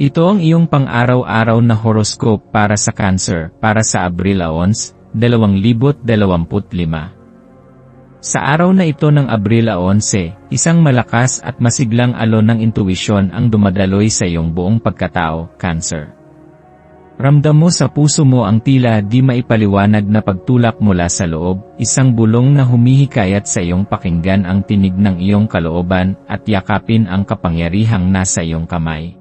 Ito ang iyong pang-araw-araw na horoscope para sa Cancer para sa Abril 11, 2025. Sa araw na ito ng Abril 11, isang malakas at masiglang alon ng intuwisyon ang dumadaloy sa iyong buong pagkatao, Cancer. Ramdam mo sa puso mo ang tila di maipaliwanag na pagtulak mula sa loob, isang bulong na humihikayat sa iyong pakinggan ang tinig ng iyong kalooban at yakapin ang kapangyarihang nasa iyong kamay.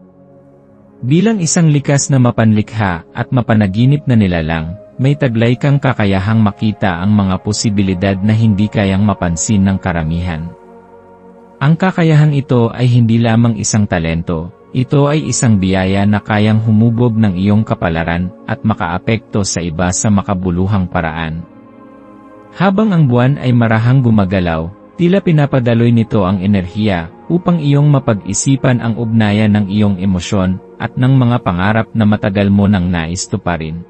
Bilang isang likas na mapanlikha at mapanaginip na nilalang, may taglay kang kakayahang makita ang mga posibilidad na hindi kayang mapansin ng karamihan. Ang kakayahang ito ay hindi lamang isang talento, ito ay isang biyaya na kayang humubog ng iyong kapalaran at makaapekto sa iba sa makabuluhang paraan. Habang ang buwan ay marahang gumagalaw, tila pinapadaloy nito ang enerhiya upang iyong mapag-isipan ang ugnayan ng iyong emosyon at ng mga pangarap na matagal mo nang nais tuparin.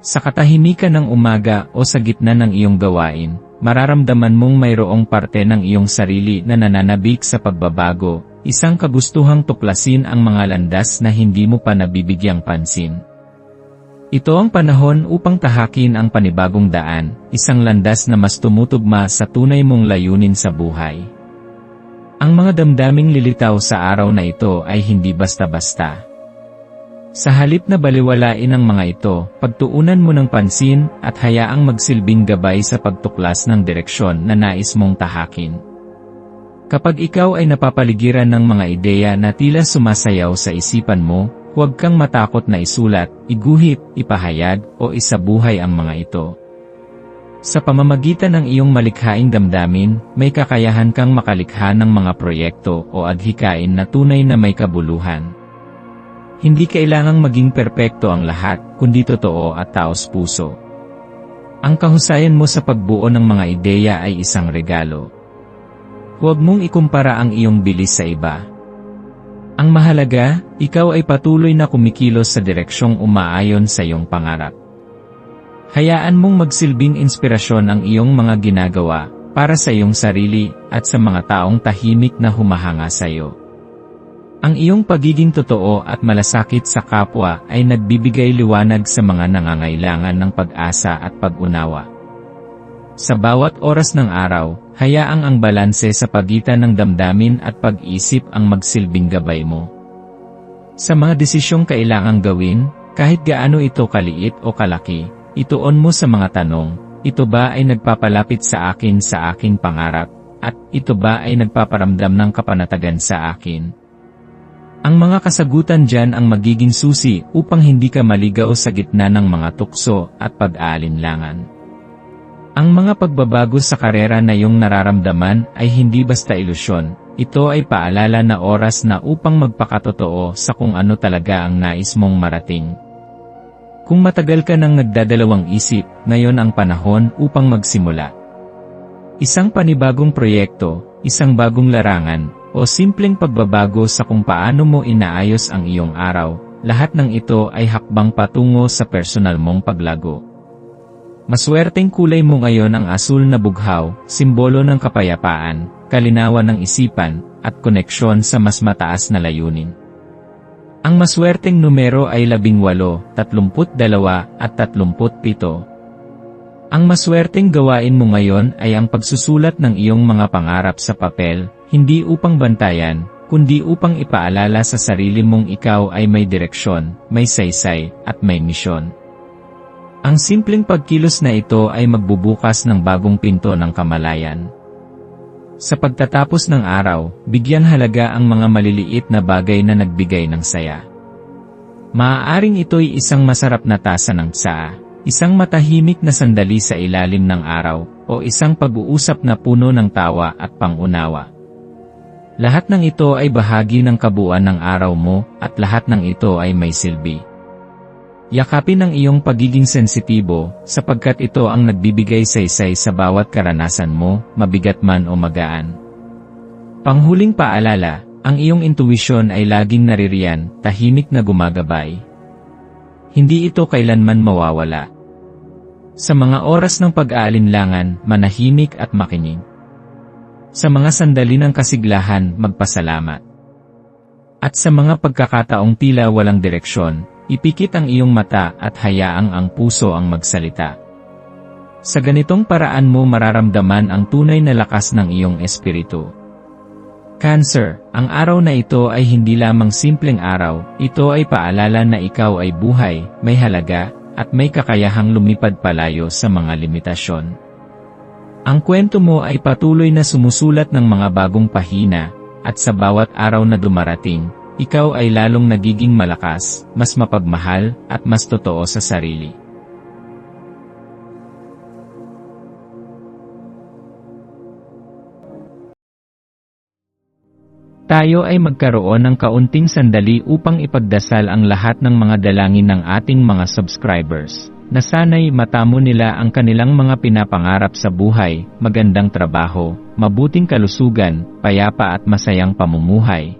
Sa katahimikan ng umaga o sa gitna ng iyong gawain, mararamdaman mong mayroong parte ng iyong sarili na nananabik sa pagbabago, isang kagustuhang tuklasin ang mga landas na hindi mo pa nabibigyang pansin. Ito ang panahon upang tahakin ang panibagong daan, isang landas na mas tumutugma sa tunay mong layunin sa buhay. Ang mga damdaming lilitaw sa araw na ito ay hindi basta-basta. Sa halip na baliwalain ang mga ito, pagtuunan mo ng pansin at hayaang magsilbing gabay sa pagtuklas ng direksyon na nais mong tahakin. Kapag ikaw ay napapaligiran ng mga ideya na tila sumasayaw sa isipan mo, huwag kang matakot na isulat, iguhit, ipahayag, o isabuhay ang mga ito. Sa pamamagitan ng iyong malikhaing damdamin, may kakayahan kang makalikha ng mga proyekto o adhikain na tunay na may kabuluhan. Hindi kailangang maging perpekto ang lahat, kundi totoo at taos puso. Ang kahusayan mo sa pagbuo ng mga ideya ay isang regalo. Huwag mong ikumpara ang iyong bilis sa iba. Ang mahalaga, ikaw ay patuloy na kumikilos sa direksyong umaayon sa iyong pangarap. Hayaan mong magsilbing inspirasyon ang iyong mga ginagawa, para sa iyong sarili, at sa mga taong tahimik na humahanga sa iyo. Ang iyong pagiging totoo at malasakit sa kapwa ay nagbibigay liwanag sa mga nangangailangan ng pag-asa at pag-unawa. Sa bawat oras ng araw, hayaang ang balanse sa pagitan ng damdamin at pag-isip ang magsilbing gabay mo. Sa mga desisyong kailangang gawin, kahit gaano ito kaliit o kalaki, Ituon mo sa mga tanong, ito ba ay nagpapalapit sa akin sa aking pangarap, at ito ba ay nagpaparamdam ng kapanatagan sa akin? Ang mga kasagutan dyan ang magiging susi upang hindi ka maligaw sa gitna ng mga tukso at pag-aalinlangan. Ang mga pagbabago sa karera na iyong nararamdaman ay hindi basta ilusyon, ito ay paalala na oras na upang magpakatotoo sa kung ano talaga ang nais mong marating. Kung matagal ka nang nagdadalawang isip, ngayon ang panahon upang magsimula. Isang panibagong proyekto, isang bagong larangan, o simpleng pagbabago sa kung paano mo inaayos ang iyong araw, lahat ng ito ay hakbang patungo sa personal mong paglago. Maswerteng kulay mo ngayon ang asul na bughaw, simbolo ng kapayapaan, kalinawan ng isipan, at koneksyon sa mas mataas na layunin. Ang maswerteng numero ay 18, 32 at 37. Ang maswerteng gawain mo ngayon ay ang pagsusulat ng iyong mga pangarap sa papel, hindi upang bantayan, kundi upang ipaalala sa sarili mong ikaw ay may direksyon, may saysay, at may misyon. Ang simpleng pagkilos na ito ay magbubukas ng bagong pinto ng kamalayan. Sa pagtatapos ng araw, bigyan halaga ang mga maliliit na bagay na nagbigay ng saya. Maaaring ito'y isang masarap na tasa ng tsaa, isang matahimik na sandali sa ilalim ng araw, o isang pag-uusap na puno ng tawa at pangunawa. Lahat ng ito ay bahagi ng kabuuan ng araw mo at lahat ng ito ay may silbi. Yakapin ang iyong pagiging sensitibo sapagkat ito ang nagbibigay saysay sa bawat karanasan mo, mabigat man o magaan. Panghuling paalala, ang iyong intuwisyon ay laging naririyan, tahimik na gumagabay. Hindi ito kailanman mawawala. Sa mga oras ng pag-aalinlangan, manahimik at makinig. Sa mga sandali ng kasiglahan, magpasalamat. At sa mga pagkakataong tila walang direksyon, ipikit ang iyong mata at hayaang ang puso ang magsalita. Sa ganitong paraan mo mararamdaman ang tunay na lakas ng iyong espiritu. Cancer, ang araw na ito ay hindi lamang simpleng araw, ito ay paalala na ikaw ay buhay, may halaga, at may kakayahang lumipad palayo sa mga limitasyon. Ang kwento mo ay patuloy na sumusulat ng mga bagong pahina, at sa bawat araw na dumarating, ikaw ay lalong nagiging malakas, mas mapagmahal, at mas totoo sa sarili. Tayo ay magkaroon ng kaunting sandali upang ipagdasal ang lahat ng mga dalangin ng ating mga subscribers, na sana'y matamo nila ang kanilang mga pinapangarap sa buhay, magandang trabaho, mabuting kalusugan, payapa at masayang pamumuhay,